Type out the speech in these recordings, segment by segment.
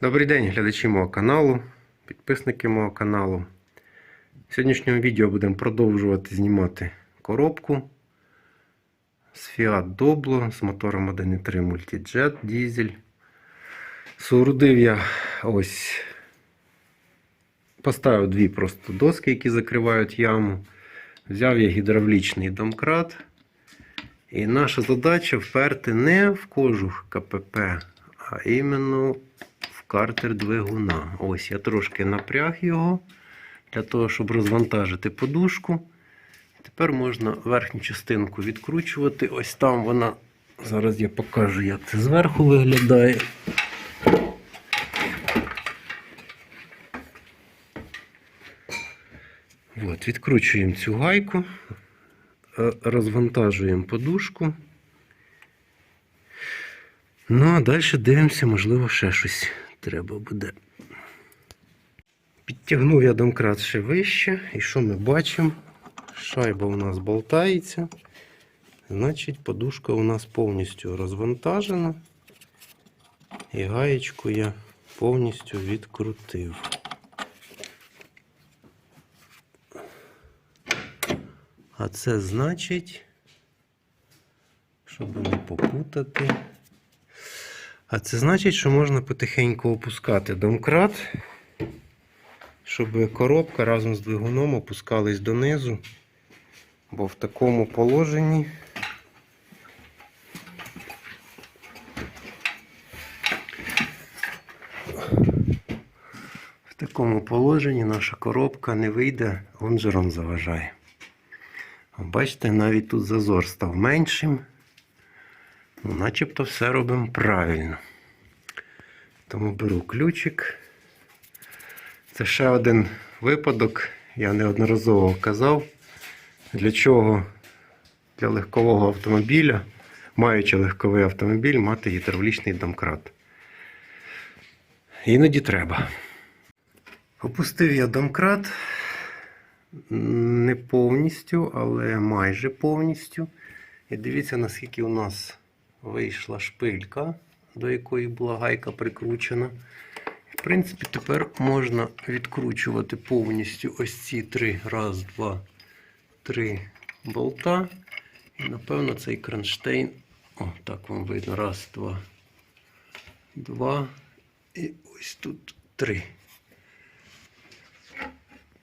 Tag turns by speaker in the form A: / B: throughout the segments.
A: Добрий день, глядачі мого каналу, підписники мого каналу. В сьогоднішньому відео будемо продовжувати знімати коробку з Fiat Doblo з мотором 1.3 Multijet дізель. Соорудив я ось поставив дві просто доски, які закривають яму. Взяв я гідравлічний домкрат. І наша задача вперти не в кожух КПП, а іменно картер двигуна. Ось я трошки напряг його для того, щоб розвантажити подушку. Тепер можна верхню частинку відкручувати. Ось там вона. Зараз я покажу, як це зверху виглядає. От, відкручуємо цю гайку, е, розвантажуємо подушку. Ну, а далі дивимося, можливо, ще щось треба буде. Підтягнув я домкрат ще вище, і що ми бачимо? Шайба у нас болтається. Значить, подушка у нас повністю розвантажена. І гаєчку я повністю відкрутив. А це значить, щоб не попутати. А це значить, що можна потихеньку опускати домкрат, щоб коробка разом з двигуном опускались донизу, бо в такому положенні в такому положенні наша коробка не вийде, лонжерон заважає. Бачите, навіть тут зазор став меншим. Начебто все робимо правильно. Тому беру ключик. Це ще один випадок, я неодноразово казав, для чого для легкового автомобіля, маючи легковий автомобіль, мати гідравлічний домкрат. Іноді треба. Опустив я домкрат не повністю, але майже повністю. І дивіться, наскільки у нас вийшла шпилька, до якої була гайка прикручена. В принципі, тепер можна відкручувати повністю ось ці три, раз, два, три болта. І, напевно, цей кронштейн. О, так вам видно. Раз, два, два. І ось тут три.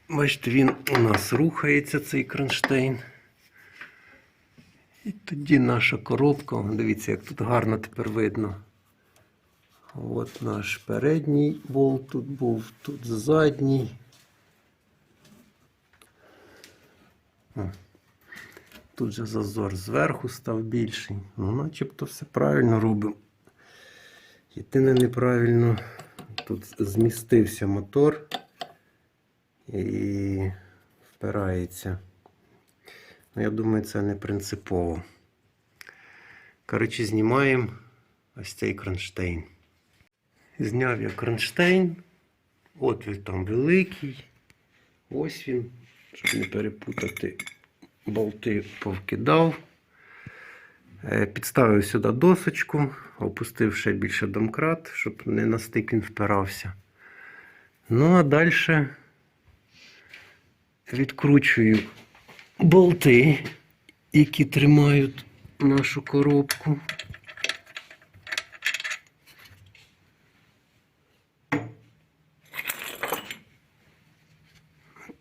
A: Бачите, він у нас рухається, цей кронштейн. Тоді наша коробка, дивіться, як тут гарно тепер видно. От наш передній болт тут був, тут задній. Тут же зазор зверху став більший. Ну, начебто все правильно робимо. Єдине неправильно, тут змістився мотор і впирається. Ну, я думаю, це не принципово. Коротше, знімаємо ось цей кронштейн. Зняв я кронштейн. Отвір там великий. Ось він, щоб не перепутати, болти повкидав. Е, Підставив сюди досочку, опустив ще більше домкрат, щоб не на стик він впирався. Ну, а далі відкручую болти, які тримають нашу коробку.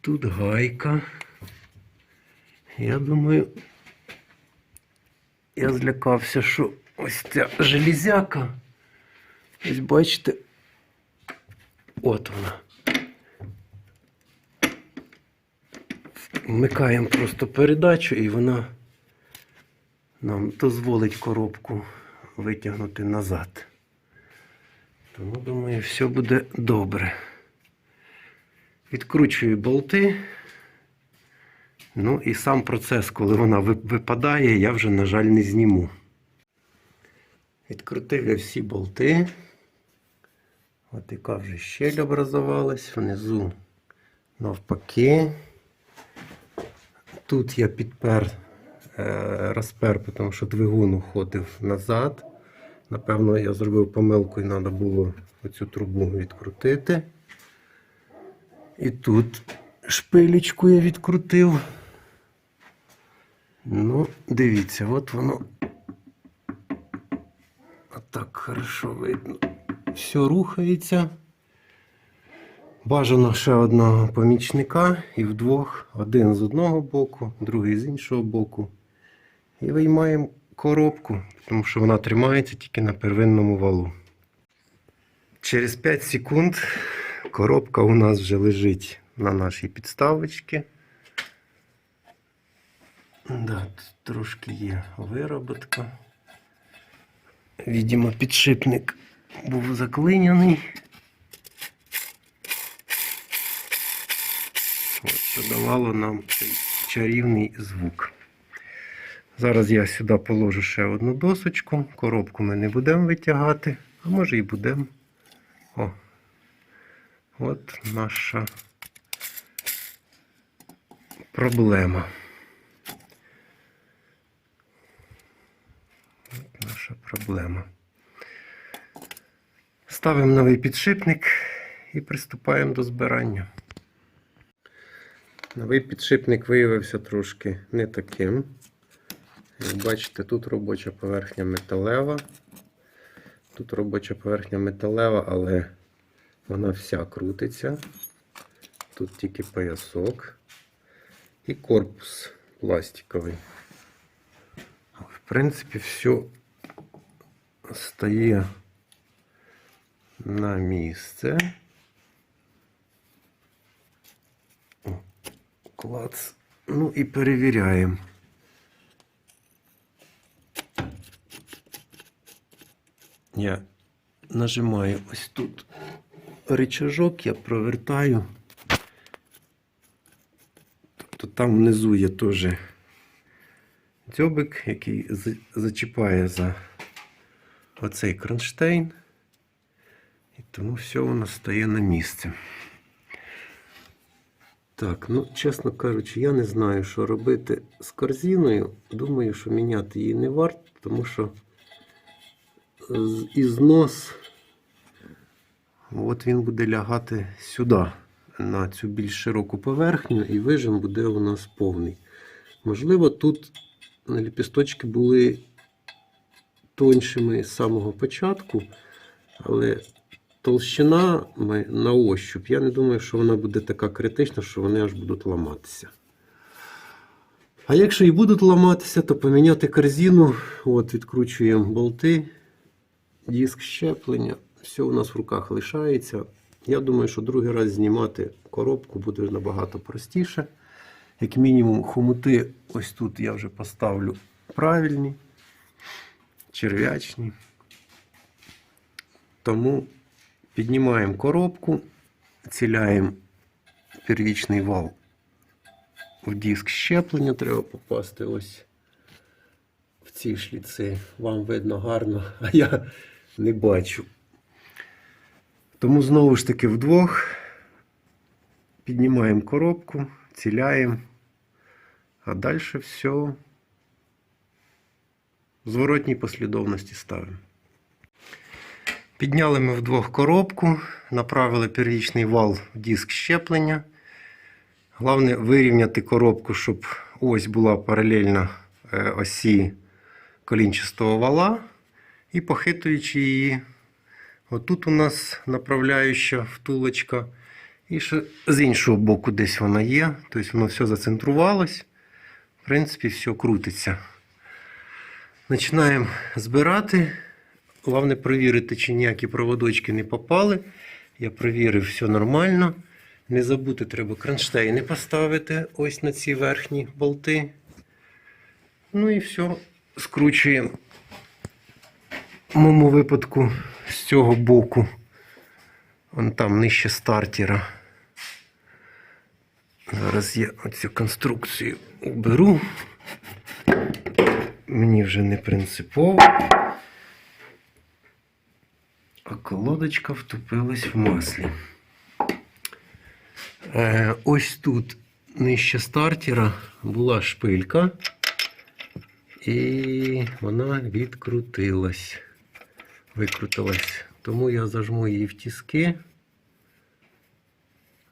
A: Тут гайка. Я думаю, я злякався, що ось ця железяка. Ось бачите, от вона. Вмикаємо просто передачу і вона нам дозволить коробку витягнути назад. Тому, думаю, все буде добре. Відкручую болти. Ну і сам процес, коли вона випадає, я вже, на жаль, не зніму. Відкрутив я всі болти. От яка вже щель образувалась внизу навпаки. Тут я підпер, розпер, тому що двигун уходив назад. Напевно, я зробив помилку і треба було оцю трубу відкрутити. І тут шпилечку я відкрутив. Ну, дивіться, от воно. Отак хорошо видно. Все рухається. Бажано ще одного помічника і вдвох. Один з одного боку, другий з іншого боку. І виймаємо коробку, тому що вона тримається тільки на первинному валу. Через 5 секунд коробка у нас вже лежить на нашій підставочці. Да, трошки є вироботка. Відімо, підшипник був заклиняний. От, давало нам цей чарівний звук. Зараз я сюди положу ще одну досочку. Коробку ми не будемо витягати, а може і будемо. О, от наша проблема. От наша проблема. Ставимо новий підшипник і приступаємо до збирання. Новий підшипник виявився трошки не таким. Як бачите, тут робоча поверхня металева. Тут робоча поверхня металева, але вона вся крутиться. Тут тільки поясок і корпус пластиковий. В принципі, все стає на місце. Клац. Ну і перевіряємо. Я нажимаю ось тут рычажок, я провертаю. Тобто там внизу є теж дзьобик, який зачіпає за оцей кронштейн. І тому все воно стає на місце. Так, ну, чесно кажучи, я не знаю, що робити з корзиною. Думаю, що міняти її не варто, тому що і от він буде лягати сюди, на цю більш широку поверхню, і вижим буде у нас повний. Можливо, тут ліпісточки були тоншими з самого початку, але толщина на ощуп, я не думаю, що вона буде така критична, що вони аж будуть ламатися. А якщо і будуть ламатися, то поміняти корзину, от відкручуємо болти, диск щеплення, все у нас в руках лишається. Я думаю, що другий раз знімати коробку буде набагато простіше. Як мінімум, хомути ось тут я вже поставлю правильні, черв'ячні. Тому піднімаємо коробку, ціляємо первічний вал в диск щеплення. Треба попасти ось в ці шліци. Вам видно гарно, а я не бачу. Тому знову ж таки вдвох піднімаємо коробку, ціляємо, а далі все в зворотній послідовності ставимо. Підняли ми вдвох коробку, направили первічний вал в диск щеплення. Головне вирівняти коробку, щоб ось була паралельна е, осі колінчастого вала. І похитуючи її, отут у нас направляюча втулочка. І ще з іншого боку десь вона є. Тобто воно все зацентрувалось. В принципі, все крутиться. Починаємо збирати. Головне перевірити, чи ніякі проводочки не попали. Я перевірив, все нормально. Не забути, треба кронштейни поставити ось на ці верхні болти. Ну і все, скручуємо. В моєму випадку з цього боку. Вон там нижче стартера. Зараз я оцю конструкцію уберу. Мені вже не принципово. А колодочка втопилась в маслі. Е, ось тут нижче стартера була шпилька, і вона відкрутилась. Викрутилась. Тому я зажму її в тіски.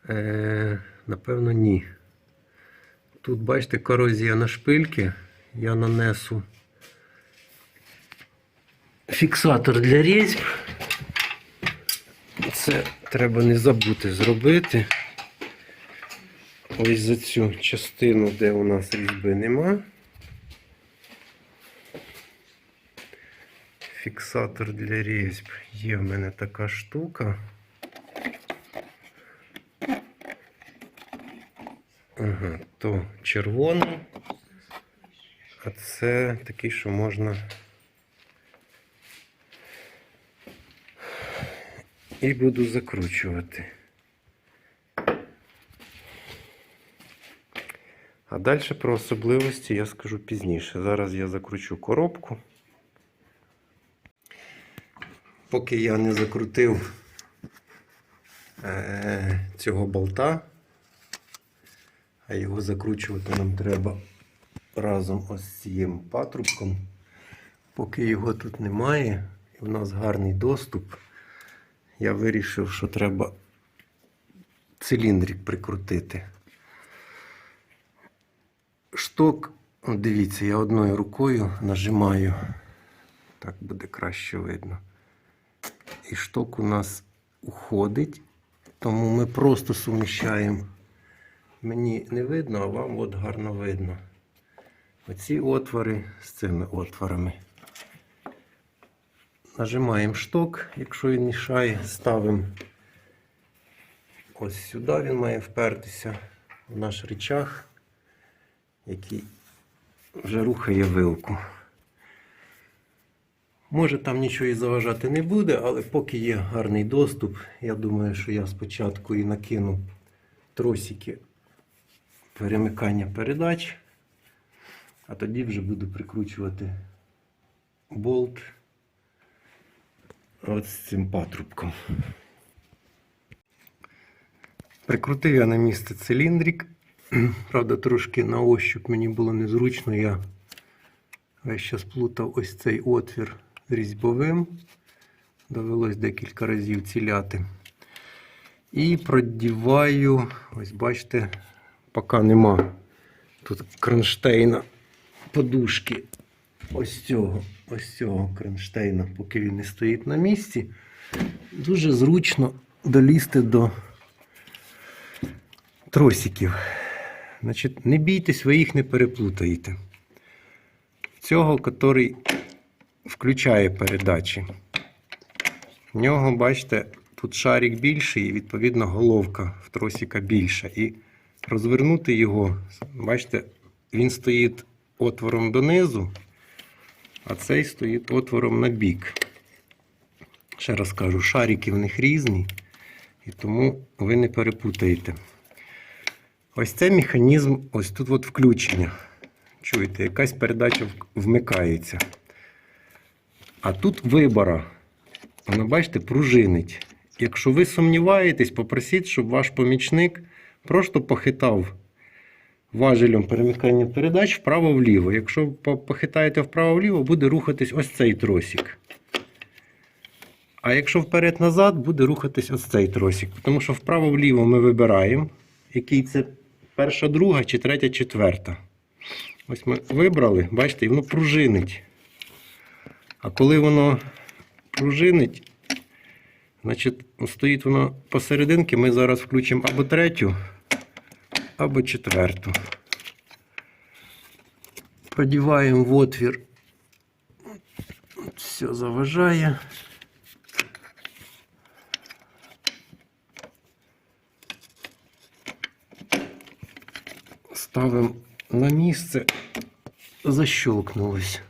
A: Е, напевно, ні. Тут, бачите, корозія на шпильки. Я нанесу фіксатор для різьб. Це треба не забути зробити. Ось за цю частину, де у нас різьби нема. Фіксатор для різьб. Є в мене така штука. Ага, то червоний, а це такий, що можна. І буду закручувати. А далі про особливості я скажу пізніше. Зараз я закручу коробку. Поки я не закрутив е, цього болта, а його закручувати нам треба разом ось з цим патрубком. Поки його тут немає, і в нас гарний доступ, я вирішив, що треба циліндрик прикрутити. Шток, дивіться, я одною рукою нажимаю, так буде краще видно. І шток у нас уходить, тому ми просто суміщаємо. Мені не видно, а вам от гарно видно. Оці отвори з цими отворами. Нажимаємо шток, якщо він мішає, ставимо ось сюди він має впертися в наш речах, який вже рухає вилку. Може там нічого і заважати не буде, але поки є гарний доступ, я думаю, що я спочатку і накину тросики перемикання передач, а тоді вже буду прикручувати болт от з цим патрубком. Прикрутив я на місце циліндрик. Правда, трошки на ощуп мені було незручно. Я весь час плутав ось цей отвір різьбовим. Довелось декілька разів ціляти. І продіваю, ось бачите, поки нема тут кронштейна подушки. Ось цього, ось цього кронштейна, поки він не стоїть на місці. Дуже зручно долізти до тросиків. Значить, не бійтесь, ви їх не переплутаєте. Цього, який включає передачі. В нього, бачите, тут шарик більший, і відповідно головка в тросика більша. І розвернути його, бачите, він стоїть отвором донизу, а цей стоїть отвором на бік. Ще раз кажу, шарики в них різні, і тому ви не перепутаєте. Ось це механізм, ось тут от включення. Чуєте, якась передача вмикається. А тут вибора. Воно, бачите, пружинить. Якщо ви сумніваєтесь, попросіть, щоб ваш помічник просто похитав важелем перемикання передач вправо-вліво. Якщо по- похитаєте вправо-вліво, буде рухатись ось цей тросик. А якщо вперед-назад, буде рухатись ось цей тросик. Тому що вправо-вліво ми вибираємо, який це перша, друга чи третя, четверта. Ось ми вибрали, бачите, і воно пружинить. А коли воно пружинить, значить, стоїть воно посерединки, ми зараз включимо або третю, або четверту. Продіваємо в отвір. Все заважає. Ставимо на місце, защелкнулось.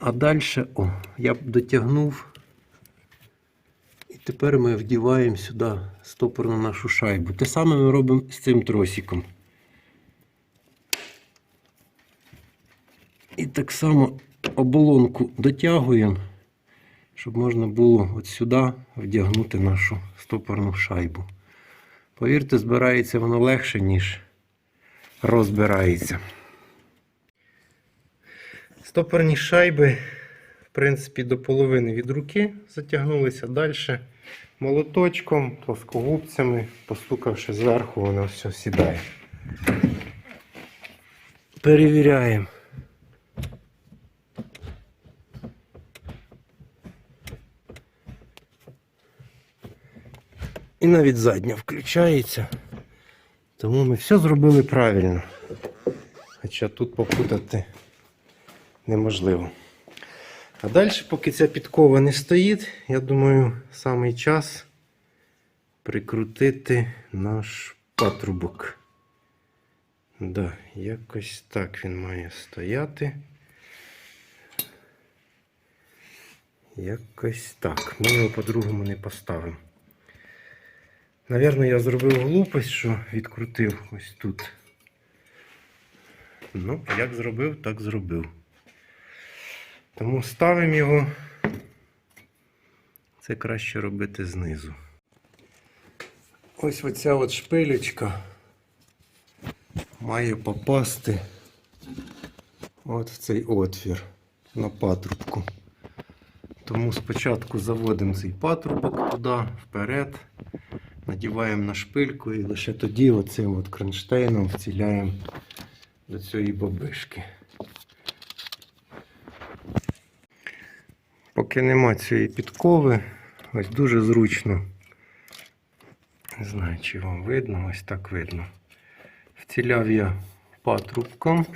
A: А далі, о, я дотягнув. І тепер ми вдіваємо сюди стопорну нашу шайбу. Те саме ми робимо з цим тросиком. І так само оболонку дотягуємо, щоб можна було от сюди вдягнути нашу стопорну шайбу. Повірте, збирається воно легше, ніж розбирається. Стопорні шайби, в принципі, до половини від руки затягнулися. Далі молоточком, плоскогубцями, постукавши зверху, воно все сідає. Перевіряємо. І навіть задня включається. Тому ми все зробили правильно. Хоча тут попутати неможливо. А далі, поки ця підкова не стоїть, я думаю, самий час прикрутити наш патрубок. Да, якось так він має стояти. Якось так. Ми його по-другому не поставимо. Навірно, я зробив глупость, що відкрутив ось тут. Ну, як зробив, так зробив. Тому ставимо його. Це краще робити знизу. Ось оця от шпилечка має попасти от в цей отвір на патрубку. Тому спочатку заводимо цей патрубок туди, вперед, надіваємо на шпильку і лише тоді оцим от кронштейном вціляємо до цієї бабишки. Поки нема цієї підкови, ось дуже зручно. Не знаю, чи вам видно, ось так видно. Вціляв я патрубком.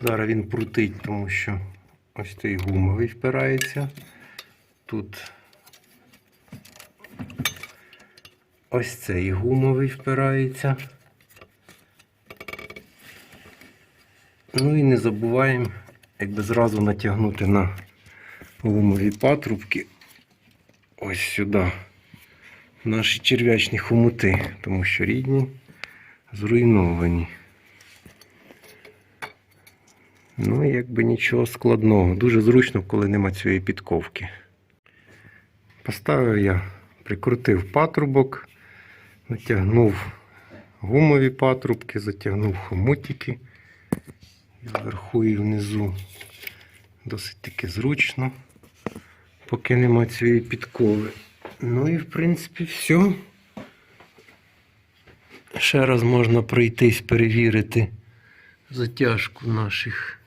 A: Зараз він прутить, тому що ось той гумовий впирається. Тут ось цей гумовий впирається. Ну і не забуваємо, якби зразу натягнути на гумові патрубки ось сюди наші черв'ячні хомути, тому що рідні зруйновані. Ну, якби нічого складного. Дуже зручно, коли нема цієї підковки. Поставив я, прикрутив патрубок, натягнув гумові патрубки, затягнув хомутики. І вверху і внизу досить таки зручно, поки нема цієї підкови. Ну і в принципі все. Ще раз можна пройтись, перевірити затяжку наших,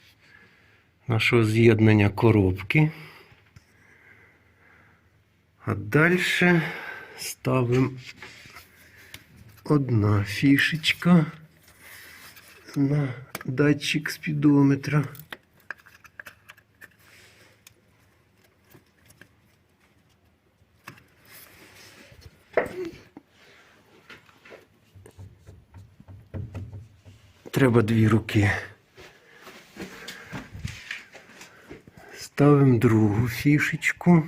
A: нашого з'єднання коробки. А далі ставимо одна фішечка на датчик спідометра. Треба дві руки. Ставимо другу фішечку.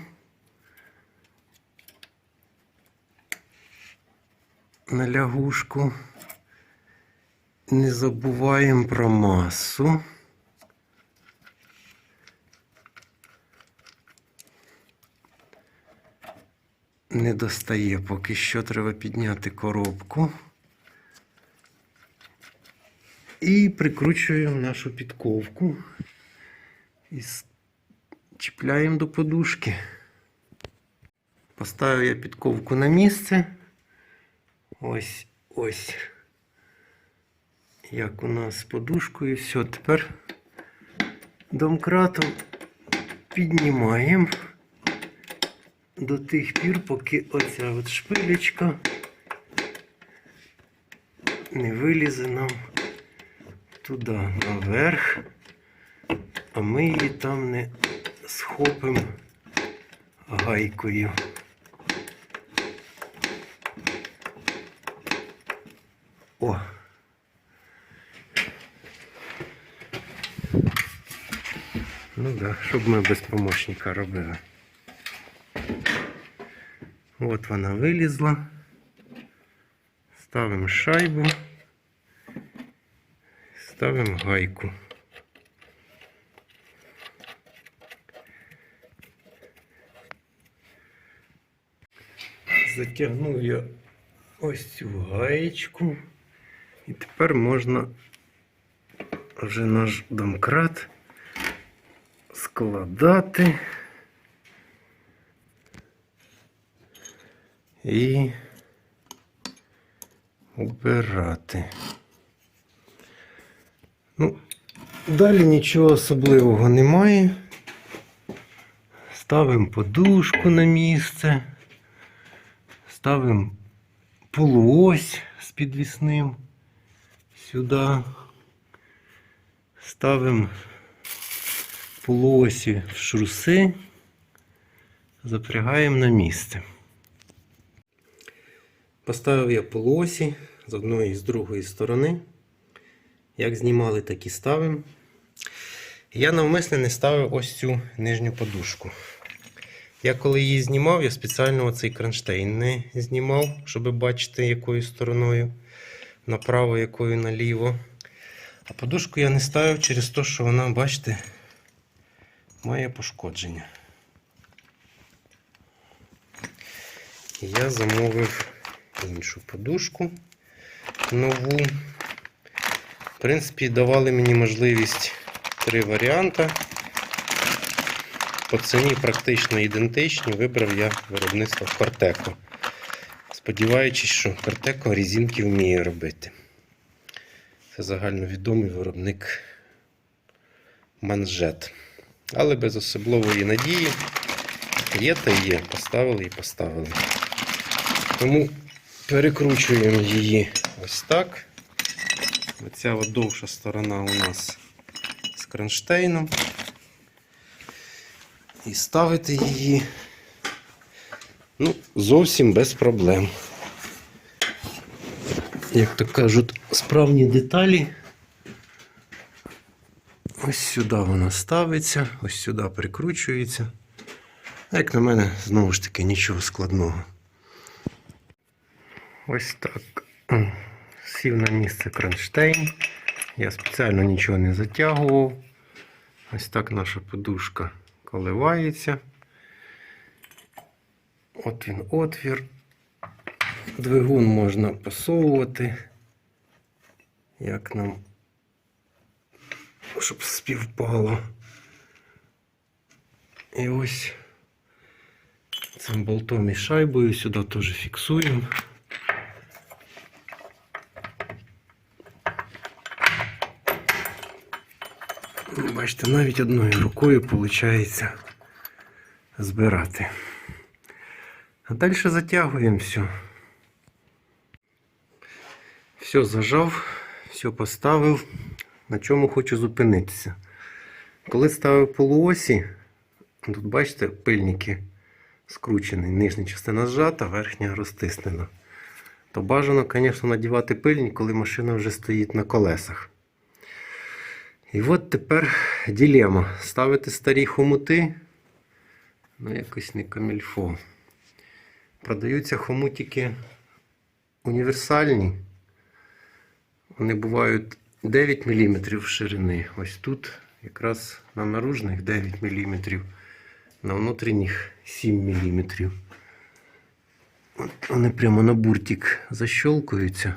A: На лягушку. Не забуваємо про масу. Не достає, поки що треба підняти коробку. І прикручуємо нашу підковку і чіпляємо до подушки. Поставив я підковку на місце. Ось ось. Як у нас з подушкою. Все, тепер домкратом піднімаємо до тих пір, поки оця от шпилечка не вилізе нам туди наверх, а ми її там не схопимо гайкою. О! Ну да, щоб ми без помощника робили. От вона вилізла. Ставимо шайбу. Ставимо гайку. Затягнув я ось цю гаєчку. І тепер можна вже наш домкрат складати і убирати. Ну, далі нічого особливого немає. Ставимо подушку на місце. Ставимо полуось з підвісним сюди. Ставимо полуосі в шруси, запрягаємо на місце. Поставив я полуосі з одної і з другої сторони. Як знімали, так і ставимо. Я навмисно не ставив ось цю нижню подушку. Я коли її знімав, я спеціально оцей кронштейн не знімав, щоб бачити, якою стороною направо, якою наліво. А подушку я не ставив через те, що вона, бачите, має пошкодження. Я замовив іншу подушку нову. В принципі, давали мені можливість три варіанти. По ціні практично ідентичні. Вибрав я виробництво Кортеко. Сподіваючись, що Кортеко резинки вміє робити. Це загальновідомий виробник манжет. Але без особливої надії. Є та є. Поставили і поставили. Тому перекручуємо її ось так. Оця от довша сторона у нас з кронштейном. І ставити її ну, зовсім без проблем. Як то кажуть, справні деталі. Ось сюди вона ставиться, ось сюди прикручується. Як на мене, знову ж таки, нічого складного. Ось так. Сів на місце кронштейн. Я спеціально нічого не затягував. Ось так наша подушка коливається. От він отвір. Двигун можна посовувати. Як нам, щоб співпало. І ось цим болтом і шайбою сюди теж фіксуємо. Бачите, навіть одною рукою виходить збирати. А далі затягуємо все. Все зажав, все поставив. На чому хочу зупинитися. Коли ставив полуосі, тут бачите, пильники скручені, нижня частина зжата, верхня розтиснена. То бажано, звісно, надівати пильник, коли машина вже стоїть на колесах. І от тепер ділема. Ставити старі хомути. Ну, якось не камільфо. Продаються хомутики універсальні. Вони бувають 9 мм ширини. Ось тут якраз на наружних 9 мм, на внутрішніх 7 мм. Вони прямо на буртик защелкуються.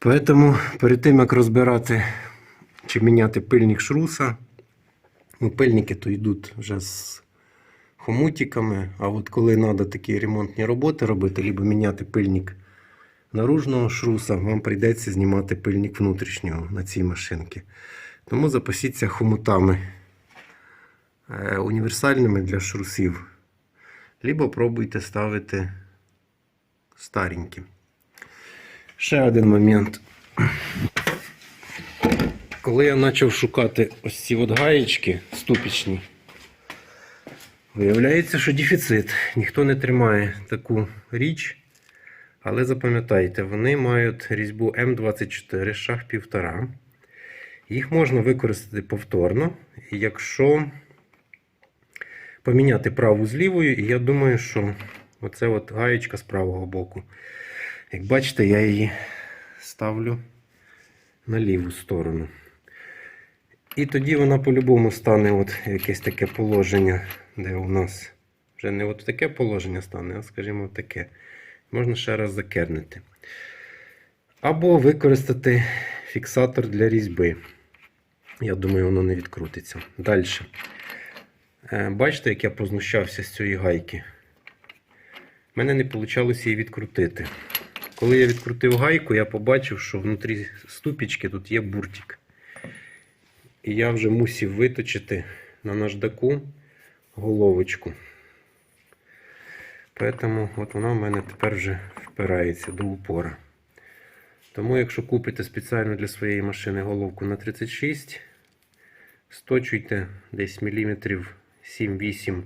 A: Поэтому перед тим, як розбирати чи міняти пильник шруса, ну, пильники то йдуть вже з хомутиками, а от коли треба такі ремонтні роботи робити, або міняти пильник наружного шруса, вам прийдеться знімати пильник внутрішнього на цій машинці. Тому запасіться хомутами е, універсальними для шрусів. Либо пробуйте ставити старенькі. Ще один момент. Коли я почав шукати ось ці от гаєчки ступічні, виявляється, що дефіцит. Ніхто не тримає таку річ. Але запам'ятайте, вони мають різьбу М24 шаг 1,5. Їх можна використати повторно, якщо поміняти праву з лівою, і я думаю, що оце от гаєчка з правого боку. Як бачите, я її ставлю на ліву сторону. І тоді вона по-любому стане от якесь таке положення, де у нас вже не от таке положення стане, а скажімо таке. Можна ще раз закернити. Або використати фіксатор для різьби. Я думаю, воно не відкрутиться. Далі. Бачите, як я познущався з цієї гайки? У мене не вийшло її відкрутити. Коли я відкрутив гайку, я побачив, що внутрі ступічки тут є буртик. І я вже мусив виточити на наждаку головочку. Поэтому от вона в мене тепер вже впирається до упора. Тому, якщо купите спеціально для своєї машини головку на 36, сточуйте десь міліметрів 7-8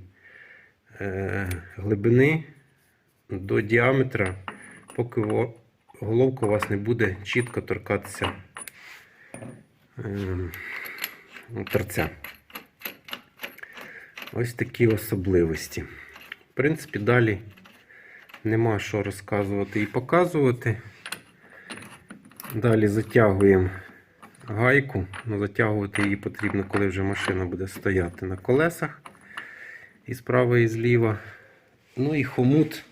A: е, глибини до діаметра, поки головка у вас не буде чітко торкатися е, торця. Ось такі особливості. В принципі, далі нема що розказувати і показувати. Далі затягуємо гайку. Ну, затягувати її потрібно, коли вже машина буде стояти на колесах і справа, і зліва. Ну і хомут.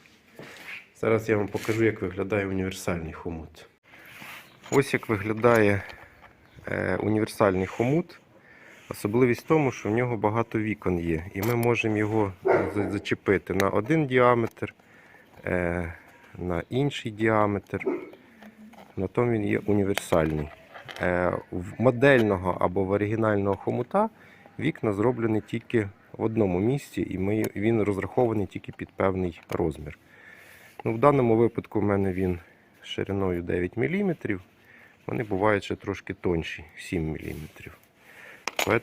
A: Зараз я вам покажу, як виглядає універсальний хомут. Ось як виглядає е, універсальний хомут. Особливість в тому, що в нього багато вікон є, і ми можемо його зачепити на один діаметр, е, на інший діаметр. На тому він є універсальний. Е, В модельного або в оригінального хомута вікна зроблені тільки в одному місці, і він розрахований тільки під певний розмір. Ну, в даному випадку в мене він шириною 9 мм. Вони бувають ще трошки тонші 7 мм.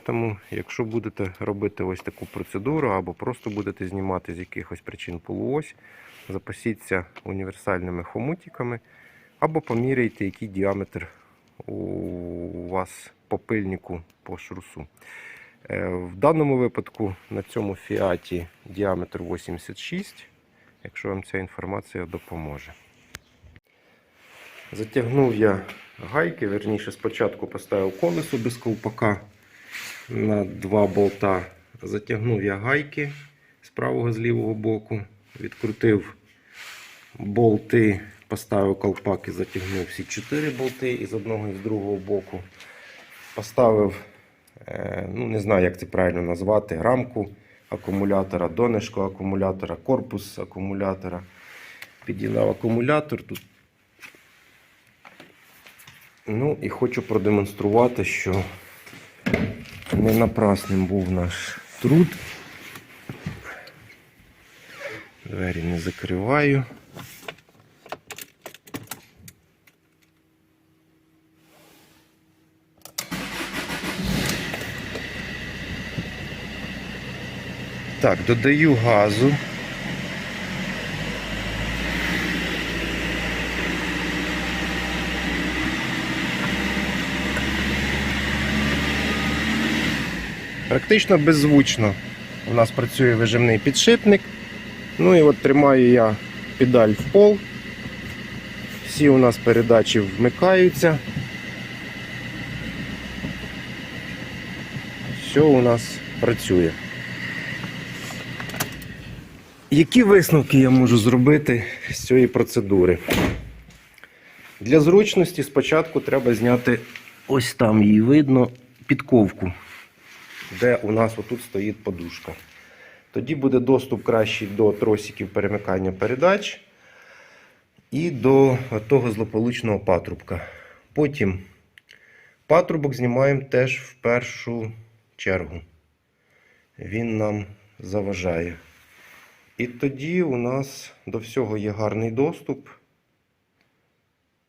A: Тому, якщо будете робити ось таку процедуру або просто будете знімати з якихось причин полуось, запасіться універсальними хомутиками або поміряйте, який діаметр у вас по пильнику по шрусу. Е, В даному випадку на цьому фіаті діаметр 86, якщо вам ця інформація допоможе. Затягнув я гайки, верніше спочатку поставив колесо без ковпака на два болта. Затягнув я гайки з правого з лівого боку, відкрутив болти, поставив колпак і затягнув всі чотири болти і з одного і з другого боку. Поставив, е, ну не знаю, як це правильно назвати, рамку акумулятора, донишко акумулятора, корпус акумулятора. Під'єднав акумулятор тут. Ну і хочу продемонструвати, що не напрасним був наш труд. Двері не закриваю. Так, додаю газу. Практично беззвучно у нас працює вижимний підшипник. Ну і от тримаю я педаль в пол. Всі у нас передачі вмикаються. Все у нас працює. Які висновки я можу зробити з цієї процедури? Для зручності спочатку треба зняти ось там її видно підковку, де у нас отут стоїть подушка. Тоді буде доступ кращий до тросиків перемикання передач і до того злополучного патрубка. Потім патрубок знімаємо теж в першу чергу. Він нам заважає. І тоді у нас до всього є гарний доступ.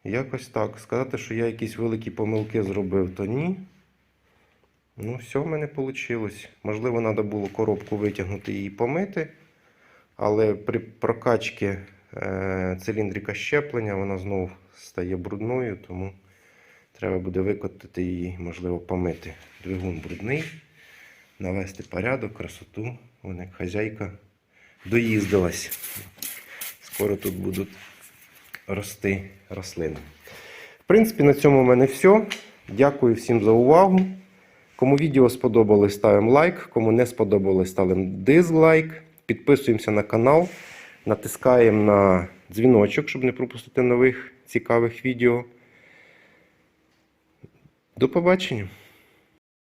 A: Якось так. Сказати, що я якісь великі помилки зробив, то ні. Ну, все в мене вийшло. Можливо, треба було коробку витягнути і помити. Але при прокачці е, циліндрика щеплення вона знову стає брудною, тому треба буде викотити її, можливо, помити. Двигун брудний, навести порядок, красоту. Вона як хазяйка доїздилась. Скоро тут будуть рости рослини. В принципі, на цьому в мене все. Дякую всім за увагу. Кому відео сподобалось, ставимо лайк. Кому не сподобалось, ставимо дизлайк. Підписуємося на канал, натискаємо на дзвіночок, щоб не пропустити нових цікавих відео. До побачення!